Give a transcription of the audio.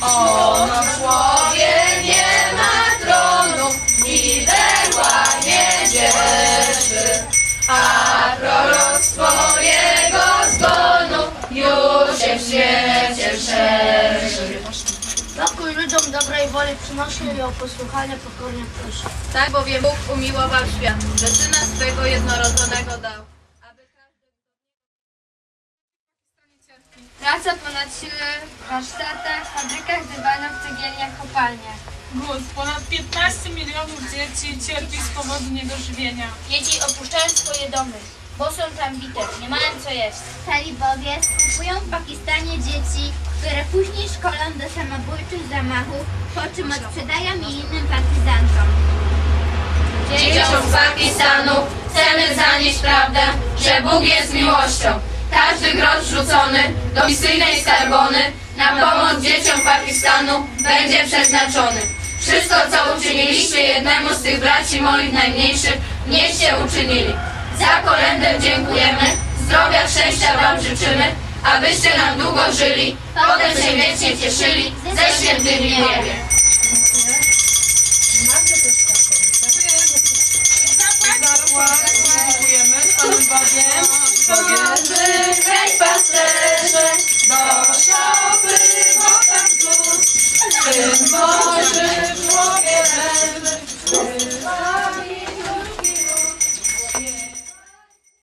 O, no na głowie nie ma tronu i berła nie dzieszy, a proroctwo jego zgonu już się w świecie szerzy. Pokój ludziom dobrej woli przynoszę i o posłuchanie pokornie proszę. Tak bowiem Bóg umiłował świat, że Syna swego jednorodzonego dał. Praca ponad siłę w warsztatach, fabrykach dywanów, cegielniach, kopalniach. Głód. Ponad 15 milionów dzieci cierpi z powodu niedożywienia. Dzieci opuszczają swoje domy, bo są tam bite, nie mają co jeść. Talibowie skupują w Pakistanie dzieci, które później szkolą do samobójczych zamachów, po czym odprzedają je innym partyzantom. Dzieciom z Pakistanu chcemy zanieść prawdę, że Bóg jest miłością. Każdy grosz rzucony do misyjnej skarbony na pomoc dzieciom Pakistanu będzie przeznaczony. Wszystko, co uczyniliście jednemu z tych braci moich najmniejszych, nieście uczynili. Za kolędę dziękujemy, zdrowia, szczęścia Wam życzymy, abyście nam długo żyli, potem się wiecznie cieszyli ze świętymi niebie. Szopy, bo